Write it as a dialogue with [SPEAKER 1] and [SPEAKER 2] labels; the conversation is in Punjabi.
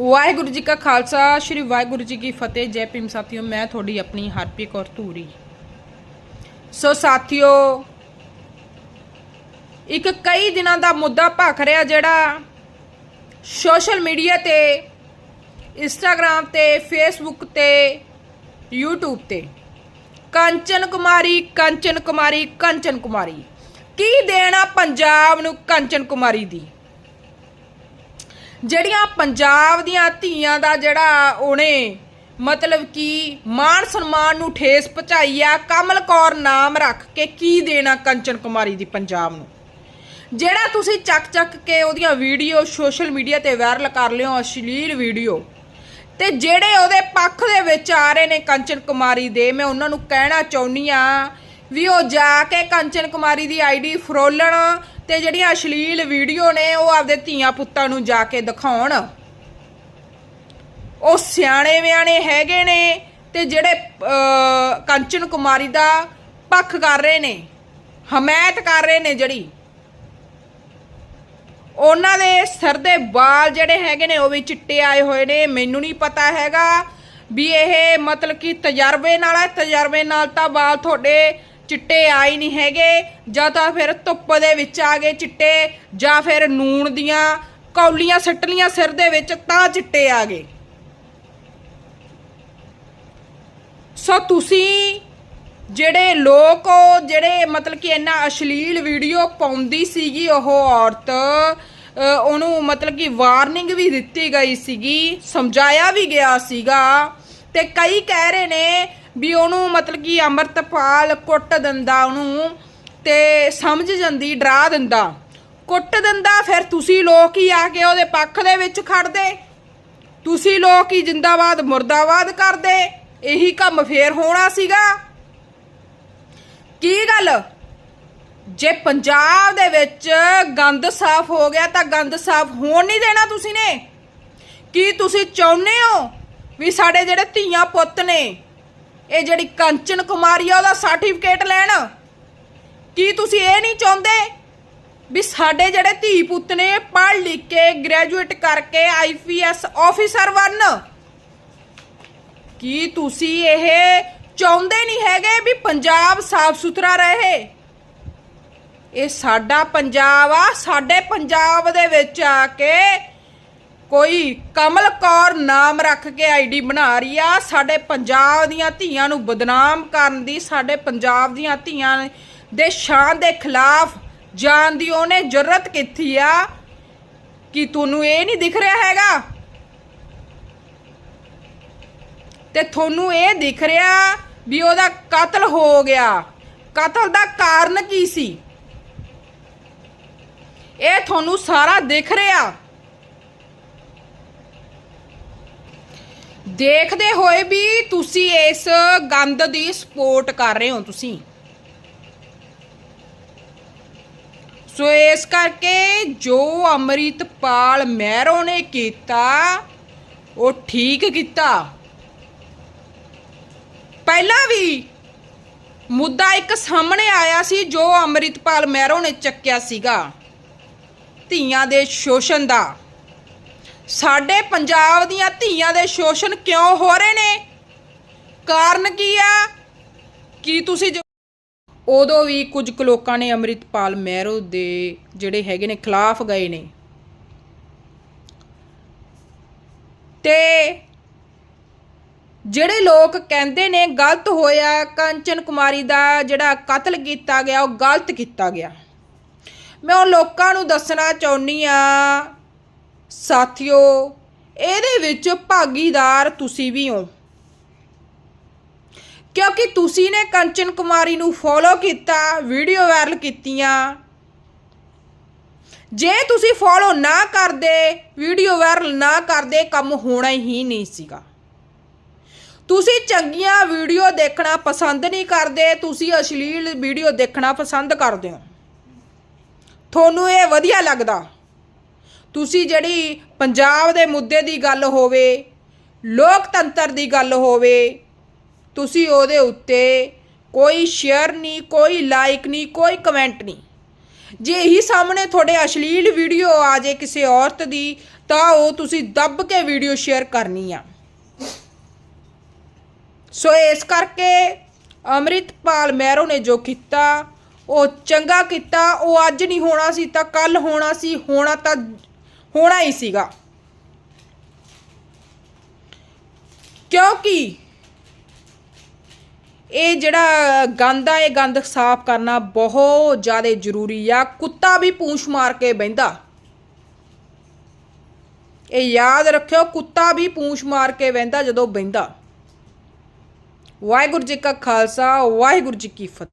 [SPEAKER 1] ਵਾਹਿਗੁਰੂ ਜੀ ਕਾ ਖਾਲਸਾ, ਸ੍ਰੀ ਵਾਹਿਗੁਰੂ ਜੀ ਕੀ ਫਤਿਹ। ਜੈ ਭੀਮ ਸਾਥੀਓ, ਮੈਂ ਤੁਹਾਡੀ ਆਪਣੀ ਹਰਪੀ ਕੌਰ ਧੂਰੀ। ਸੋ ਸਾਥੀਓ, ਇੱਕ ਕਈ ਦਿਨਾਂ ਦਾ ਮੁੱਦਾ ਭਖ ਰਿਹਾ ਜਿਹੜਾ ਸੋਸ਼ਲ ਮੀਡੀਆ ਤੇ ਇੰਸਟਾਗ੍ਰam ਤੇ, ਫੇਸਬੁੱਕ ਤੇ YouTube ਤੇ, ਕੰਚਨ ਕੁਮਾਰੀ ਕੰਚਨ ਕੁਮਾਰੀ ਕੰਚਨ ਕੁਮਾਰੀ। ਕੀ ਦੇਣਾ ਪੰਜਾਬ ਨੂੰ ਕੰਚਨ ਕੁਮਾਰੀ ਦੀ? ਜਿਹੜੀਆਂ ਪੰਜਾਬ ਦੀਆਂ ਧੀਆਂ ਦਾ ਜਿਹੜਾ ਉਹਨੇ ਮਤਲਬ ਕਿ ਮਾਣ ਸਨਮਾਨ ਨੂੰ ਠੇਸ ਪਹੁੰਚਾਈ ਆ, ਕਮਲ ਕੌਰ ਨਾਮ ਰੱਖ ਕੇ ਕੀ ਦੇਣਾ ਕੰਚਨ ਕੁਮਾਰੀ ਦੀ ਪੰਜਾਬ ਨੂੰ? ਜਿਹੜਾ ਤੁਸੀਂ ਚੱਕ ਚੱਕ ਕੇ ਉਹਦੀਆਂ ਵੀਡੀਓ ਸੋਸ਼ਲ ਮੀਡੀਆ ਤੇ ਵਾਇਰਲ ਕਰ ਲਿਓ, ਅਸ਼ਲੀਲ ਵੀਡੀਓ, ਤੇ ਜਿਹੜੇ ਉਹਦੇ ਪੱਖ ਦੇ ਵਿੱਚ ਆ ਰਹੇ ਨੇ ਕੰਚਨ ਕੁਮਾਰੀ ਦੇ, ਮੈਂ ਉਹਨਾਂ ਨੂੰ ਕਹਿਣਾ ਚਾਹੁੰਨੀ ਆ ਵੀ ਉਹ ਜਾ ਕੇ ਕੰਚਨ ਕੁਮਾਰੀ ਦੀ ਆਈਡੀ ਫਰੋਲਣ ਤੇ ਜਿਹੜੀਆਂ ਅਸ਼ਲੀਲ ਵੀਡੀਓ ਨੇ ਉਹ ਆਪਦੇ ਧੀਆਂ ਪੁੱਤਾਂ ਨੂੰ ਜਾ ਕੇ ਦਿਖਾਉਣ। ਉਹ ਸਿਆਣੇ ਵਿਆਣੇ ਹੈਗੇ ਨੇ ਤੇ ਜਿਹੜੇ ਕੰਚਨ ਕੁਮਾਰੀ ਦਾ ਪੱਖ ਕਰ ਰਹੇ ਨੇ, ਹਮਾਇਤ ਕਰ ਰਹੇ ਨੇ ਜਿਹੜੀ। ਉਹਨਾਂ ਦੇ ਸਿਰ ਦੇ ਵਾਲ ਜਿਹੜੇ ਹੈਗੇ ਨੇ ਉਹ ਵੀ ਚਿੱਟੇ ਆਏ ਹੋਏ ਨੇ। ਮੈਨੂੰ ਨਹੀਂ ਪਤਾ ਹੈਗਾ ਵੀ ਇਹ ਮਤਲਬ ਕਿ ਤਜਰਬੇ ਨਾਲ ਹੈ। ਤਜਰਬੇ ਨਾਲ ਤਾਂ ਵਾਲ ਤੁਹਾਡੇ ਚਿੱਟੇ ਆਏ ਨਹੀਂ ਹੈਗੇ, ਜਾਂ ਤਾਂ ਫਿਰ ਧੁੱਪ ਦੇ ਵਿੱਚ ਆ ਗਏ ਚਿੱਟੇ, ਜਾਂ ਫਿਰ ਨੂਣ ਦੀਆਂ ਕੌਲੀਆਂ ਸੱਟ ਲੀਆਂ ਸਿਰ ਦੇ ਵਿੱਚ ਤਾਂ ਚਿੱਟੇ ਆ ਗਏ। ਸੋ ਤੁਸੀਂ ਜਿਹੜੇ ਲੋਕ ਜਿਹੜੇ ਮਤਲਬ ਕਿ ਇੰਨਾ ਅਸ਼ਲੀਲ ਵੀਡੀਓ ਪਾਉਂਦੀ ਸੀਗੀ ਉਹ ਔਰਤ ਉਹਨੂੰ ਮਤਲਬ ਕਿ ਵਾਰਨਿੰਗ ਵੀ ਦਿੱਤੀ ਗਈ ਸੀਗੀ, ਸਮਝਾਇਆ ਵੀ ਗਿਆ ਸੀਗਾ, ਤੇ ਕਈ ਕਹਿ ਰਹੇ ਨੇ ਵੀ ਉਹਨੂੰ ਮਤਲਬ ਕਿ ਅੰਮ੍ਰਿਤਪਾਲ ਕੁੱਟ ਦਿੰਦਾ ਉਹਨੂੰ ਤੇ ਸਮਝ ਜਾਂਦੀ, ਡਰਾ ਦਿੰਦਾ। ਕੁੱਟ ਦਿੰਦਾ, ਫਿਰ ਤੁਸੀਂ ਲੋਕ ਹੀ ਆ ਕੇ ਉਹਦੇ ਪੱਖ ਦੇ ਵਿੱਚ ਖੜਦੇ। ਤੁਸੀਂ ਲੋਕ ਹੀ ਜਿੰਦਾਬਾਦ, ਮੁਰਦਾਬਾਦ ਕਰਦੇ। ਇਹੀ ਕੰਮ ਫੇਰ ਹੋਣਾ ਸੀਗਾ। ਕੀ ਗੱਲ? ਜੇ ਪੰਜਾਬ ਦੇ ਵਿੱਚ ਗੰਦ ਸਾਫ਼ ਹੋ ਗਿਆ ਤਾਂ ਗੰਦ ਸਾਫ਼ ਹੋਣ ਨਹੀਂ ਦੇਣਾ ਤੁਸੀਂ ਨੇ। ਕੀ ਤੁਸੀਂ ਚਾਹੁੰਦੇ ਹੋ ਵੀ ਸਾਡੇ ਜਿਹੜੇ ਧੀਆਂ ਪੁੱਤ ਨੇ ਇਹ ਜਿਹੜੀ ਕੰਚਨ ਕੁਮਾਰੀ ਆ, ਉਹਦਾ ਸਰਟੀਫਿਕੇਟ ਲੈਣ। ਕੀ ਤੁਸੀਂ ਇਹ ਨਹੀਂ ਚਾਹੁੰਦੇ ਵੀ ਸਾਡੇ ਜਿਹੜੇ ਧੀ ਪੁੱਤ ਨੇ, ਪੜ੍ਹ ਲਿਖ ਕੇ ਗ੍ਰੈਜੂਏਟ ਕਰਕੇ ਆਈਪੀਐਸ ਆਫੀਸਰ ਬਣਨ? ਕੀ ਤੁਸੀਂ ਇਹ ਚਾਹੁੰਦੇ ਨਹੀਂ ਹੈਗੇ ਵੀ ਪੰਜਾਬ ਸਾਫ਼ ਸੁਥਰਾ ਰਹੇ? ਇਹ ਸਾਡਾ ਪੰਜਾਬ ਆ, ਸਾਡੇ ਪੰਜਾਬ ਦੇ ਵਿੱਚ ਆ ਕੇ ਕੋਈ ਕਮਲ ਕੌਰ ਨਾਮ ਰੱਖ ਕੇ ਆਈਡੀ ਬਣਾ ਰਹੀ ਆ। ਸਾਡੇ ਪੰਜਾਬ ਦੀਆਂ ਧੀਆਂ ਨੂੰ ਬਦਨਾਮ ਕਰਨ ਦੀ, ਸਾਡੇ ਪੰਜਾਬ ਦੀਆਂ ਧੀਆਂ ਦੇ ਸ਼ਾਨ ਦੇ ਖਿਲਾਫ ਜਾਣ ਦੀ ਉਹਨੇ ਜੁਰਤ ਕੀਤੀ ਆ। ਕਿ ਤੁਹਾਨੂੰ ਇਹ ਨਹੀਂ ਦਿਖ ਰਿਹਾ ਹੈਗਾ? ਤੇ ਤੁਹਾਨੂੰ ਇਹ ਦਿਖ ਰਿਹਾ ਵੀ ਉਹਦਾ ਕਤਲ ਹੋ ਗਿਆ। ਕਤਲ ਦਾ ਕਾਰਨ ਕੀ ਸੀ? ਇਹ ਤੁਹਾਨੂੰ ਸਾਰਾ ਦਿਖ ਰਿਹਾ। ਦੇਖਦੇ ਹੋਏ ਵੀ ਤੁਸੀਂ ਇਸ ਗੰਦ ਦੀ ਸਪੋਰਟ ਕਰ ਰਹੇ ਹੋ ਤੁਸੀਂ। ਸੋ ਇਸ ਕਰਕੇ ਜੋ ਅਮਰਿਤਪਾਲ ਮਹਿਰੋ ਨੇ ਕੀਤਾ, ਉਹ ਠੀਕ ਕੀਤਾ। ਪਹਿਲਾਂ ਵੀ ਮੁੱਦਾ ਇੱਕ ਸਾਹਮਣੇ ਆਇਆ ਸੀ, ਜੋ ਅਮਰਿਤਪਾਲ ਮਹਿਰੋ ਨੇ ਚੱਕਿਆ ਸੀਗਾ। ਧੀਆਂ ਦੇ ਸ਼ੋਸ਼ਣ ਦਾ। ਸਾਡੇ ਪੰਜਾਬ ਦੀਆਂ ਧੀਆਂ ਦੇ ਸ਼ੋਸ਼ਣ ਕਿਉਂ ਹੋ ਰਹੇ ਨੇ? ਕਾਰਨ ਕੀ ਆ? ਕੀ ਤੁਸੀਂ ਉਦੋਂ ਵੀ ਕੁਝ ਕੁ ਲੋਕਾਂ ਨੇ ਅਮਰਿਤਪਾਲ ਮਹਿਰੋ ਦੇ ਜਿਹੜੇ ਹੈਗੇ ਨੇ ਖਿਲਾਫ ਗਏ ਨੇ। ਤੇ ਜਿਹੜੇ ਲੋਕ ਕਹਿੰਦੇ ਨੇ ਗਲਤ ਹੋਇਆ, ਕੰਚਨ ਕੁਮਾਰੀ ਦਾ ਜਿਹੜਾ ਕਤਲ ਕੀਤਾ ਗਿਆ, ਉਹ ਗਲਤ ਕੀਤਾ ਗਿਆ। ਮੈਂ ਉਹ ਲੋਕਾਂ ਨੂੰ ਦੱਸਣਾ ਚਾਹੁੰਨੀ ਆ ਸਾਥੀਓ, ਇਹਦੇ ਵਿੱਚ ਭਾਗੀਦਾਰ ਤੁਸੀਂ ਵੀ ਹੋ। ਕਿਉਂਕਿ ਤੁਸੀਂ ਨੇ ਕੰਚਨ ਕੁਮਾਰੀ ਨੂੰ ਫੋਲੋ ਕੀਤਾ ਵੀਡੀਓ ਵਾਇਰਲ ਕੀਤੀਆਂ। ਜੇ ਤੁਸੀਂ ਫੋਲੋ ਨਾ ਕਰਦੇ ਵੀਡੀਓ ਵਾਇਰਲ ਨਾ ਕਰਦੇ, ਕੰਮ ਹੋਣਾ ਹੀ ਨਹੀਂ ਸੀਗਾ। ਤੁਸੀਂ ਚੰਗੀਆਂ ਵੀਡੀਓ ਦੇਖਣਾ ਪਸੰਦ ਨਹੀਂ ਕਰਦੇ, ਤੁਸੀਂ ਅਸ਼ਲੀਲ ਵੀਡੀਓ ਦੇਖਣਾ ਪਸੰਦ ਕਰਦੇ ਹੋ। ਤੁਹਾਨੂੰ ਇਹ ਵਧੀਆ ਲੱਗਦਾ। ਤੁਸੀਂ ਜਿਹੜੀ ਪੰਜਾਬ ਦੇ ਮੁੱਦੇ ਦੀ ਗੱਲ ਹੋਵੇ, ਲੋਕਤੰਤਰ ਦੀ ਗੱਲ ਹੋਵੇ, ਤੁਸੀਂ ਉਹਦੇ ਉੱਤੇ ਕੋਈ ਸ਼ੇਅਰ ਨਹੀਂ, ਕੋਈ ਲਾਈਕ ਨਹੀਂ, ਕੋਈ ਕਮੈਂਟ ਨਹੀਂ। ਜੇ ਇਹੀ ਸਾਹਮਣੇ ਤੁਹਾਡੇ ਅਸ਼ਲੀਲ ਵੀਡੀਓ ਆ ਜੇ ਕਿਸੇ ਔਰਤ ਦੀ, ਤਾਂ ਉਹ ਤੁਸੀਂ ਦੱਬ ਕੇ ਵੀਡੀਓ ਸ਼ੇਅਰ ਕਰਨੀ ਆ। ਸੋ ਇਸ ਕਰਕੇ ਅੰਮ੍ਰਿਤਪਾਲ ਮਹਿਰੋ ਨੇ ਜੋ ਕੀਤਾ, ਉਹ ਚੰਗਾ ਕੀਤਾ, ਉਹ ਅੱਜ ਨਹੀਂ ਹੋਣਾ ਸੀ ਤਾਂ ਕੱਲ ਹੋਣਾ ਸੀ, ਹੋਣਾ ਤਾਂ ਹੋਣਾ ਹੀ ਸੀਗਾ। ਕਿਉਂਕਿ ਇਹ ਜਿਹੜਾ ਗੰਦ ਆ, ਇਹ ਗੰਦ ਸਾਫ਼ ਕਰਨਾ ਬਹੁਤ ਜ਼ਿਆਦਾ ਜ਼ਰੂਰੀ ਆ। ਕੁੱਤਾ ਵੀ ਪੂੰਛ ਮਾਰ ਕੇ ਬਹਿੰਦਾ। ਇਹ ਯਾਦ ਰੱਖਿਓ, ਕੁੱਤਾ ਵੀ ਪੂੰਛ ਮਾਰ ਕੇ ਬਹਿੰਦਾ ਜਦੋਂ ਬਹਿੰਦਾ। ਵਾਹਿਗੁਰੂ ਜੀ ਕਾ ਖਾਲਸਾ, ਵਾਹਿਗੁਰੂ ਜੀ ਕੀ ਫਤਿਹ।